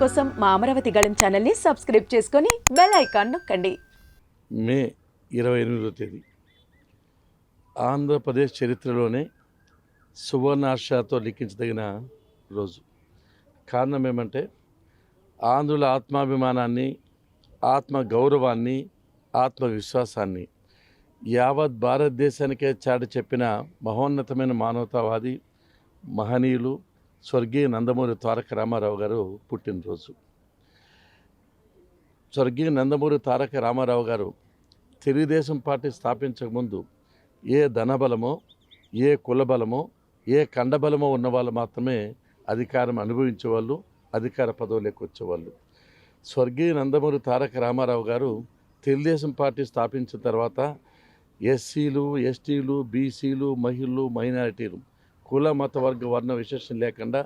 కోసం మా అమరావతి గళం ఛానల్ని సబ్స్క్రైబ్ చేసుకొని బెల్ ఐకాన్ నొక్కండి. మే ఇరవై ఎనిమిదో తేదీ. ఆంధ్రప్రదేశ్ చరిత్రలోనే సువర్ణాక్షరాతో లిఖించదగిన రోజు. కారణం ఏమంటే ఆంధ్రుల ఆత్మాభిమానాన్ని ఆత్మ గౌరవాన్ని ఆత్మవిశ్వాసాన్ని యావత్ భారతదేశానికే చాటి చెప్పిన మహోన్నతమైన మానవతావాది మహనీయులు స్వర్గీయ నందమూరి తారక రామారావు గారు పుట్టినరోజు. స్వర్గీయ నందమూరి తారక రామారావు గారు తెలుగుదేశం పార్టీ స్థాపించకముందు ఏ ధనబలమో ఏ కులబలమో ఏ కండబలమో ఉన్న వాళ్ళు మాత్రమే అధికారం అనుభవించేవాళ్ళు అధికార పదవులకు వచ్చేవాళ్ళు. స్వర్గీయ నందమూరి తారక రామారావు గారు తెలుగుదేశం పార్టీ స్థాపించిన తర్వాత ఎస్సీలు ఎస్టీలు బీసీలు మహిళలు మైనారిటీలు కుల మత వర్గ వర్ణ విశేషం లేకుండా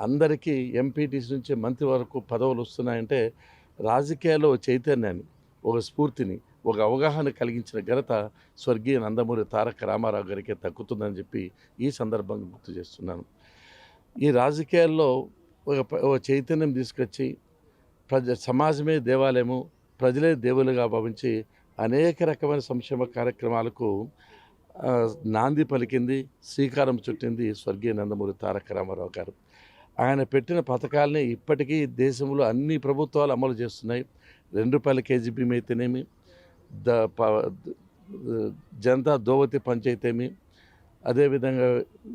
అందరికీ ఎంపీటీసీ నుంచి మంత్రి వరకు పదవులు వస్తున్నాయంటే రాజకీయాల్లో చైతన్యాన్ని ఒక స్ఫూర్తిని ఒక అవగాహన కలిగించిన ఘనత స్వర్గీయ నందమూరి తారక రామారావు గారికి తగ్గుతుందని చెప్పి ఈ సందర్భంగా గుర్తు చేస్తున్నాను. ఈ రాజకీయాల్లో ఒక ఒక చైతన్యం తీసుకొచ్చి ప్రజ సమాజమే దేవాలయము ప్రజలే దేవులుగా భావించి అనేక రకమైన సంక్షేమ కార్యక్రమాలకు నాంది పలికింది శ్రీకారం చుట్టింది స్వర్గీయ నందమూరి తారక రామారావు గారు. ఆయన పెట్టిన పథకాలని ఇప్పటికీ దేశంలో అన్ని ప్రభుత్వాలు అమలు చేస్తున్నాయి. రెండు రూపాయల కేజీ బియ్యం అయితేనేమి ద జనతా దోవతి పంచాయతీమి అదేవిధంగా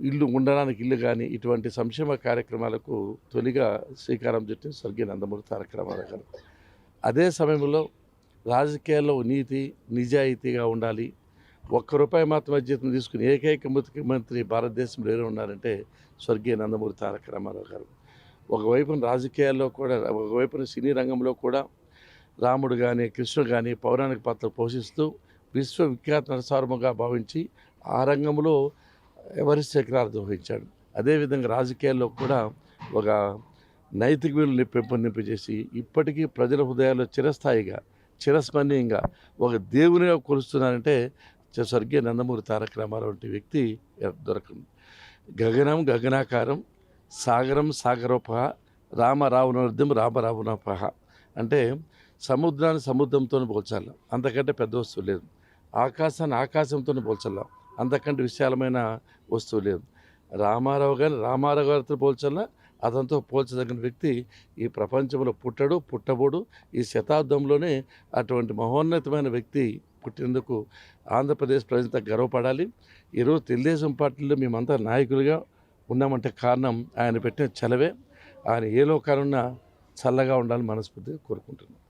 ఇల్లు ఉండడానికి ఇల్లు కానీ ఇటువంటి సంక్షేమ కార్యక్రమాలకు తొలిగా శ్రీకారం చుట్టిన స్వర్గీయ నందమూరి తారక రామారావు గారు. అదే సమయంలో రాజకీయాల్లో నీతి నిజాయితీగా ఉండాలి. ఒక్క రూపాయి మాత్రమే జీతం తీసుకుని ఏకైక ముఖ్యమంత్రి భారతదేశంలో ఎవరు ఉన్నారంటే స్వర్గీయ నందమూరి తారక రామారావు గారు. ఒకవైపున రాజకీయాల్లో కూడా ఒకవైపున సినీ రంగంలో కూడా రాముడు కానీ కృష్ణుడు కానీ పౌరాణిక పాత్ర పోషిస్తూ విశ్వవిఖ్యాత నరసారముగా భావించి ఆ రంగంలో ఎవరి శిఖరార్థం వహించాడు. అదేవిధంగా రాజకీయాల్లో కూడా ఒక నైతిక విలువని పెంపొందింపజేసి ఇప్పటికీ ప్రజల హృదయాల్లో చిరస్థాయిగా చిరస్మరణీయంగా ఒక దేవునిగా కొలుస్తున్నారంటే స్వర్గీయ నందమూరి తారక రామారావు వంటి వ్యక్తి దొరకండి. గగనం గగనాకారం సాగరం సాగరోపహ రామరావణోర్ధం రామరావునోపహ అంటే సముద్రాన్ని సముద్రంతో పోల్చాలి. అంతకంటే పెద్ద వస్తువు లేదు. ఆకాశాన్ని ఆకాశంతో పోల్చాలి. అంతకంటే విశాలమైన వస్తువు లేదు. రామారావు గారిని రామారావు గారితో పోల్చాలా? అతనితో పోల్చదగిన వ్యక్తి ఈ ప్రపంచంలో పుట్టడు పుట్టబోడు ఈ శతాబ్దంలోనే అటువంటి మహోన్నతమైన వ్యక్తి పుట్టినందుకు ఆంధ్రప్రదేశ్ ప్రజలంతా గర్వపడాలి. ఈరోజు తెలుగుదేశం పార్టీలో మేమంతా నాయకులుగా ఉన్నామంటే కారణం ఆయన పెట్టిన చలవే. ఆయన ఏ లోకాలున్నా చల్లగా ఉండాలని మనస్ఫూర్తిగా కోరుకుంటున్నాం.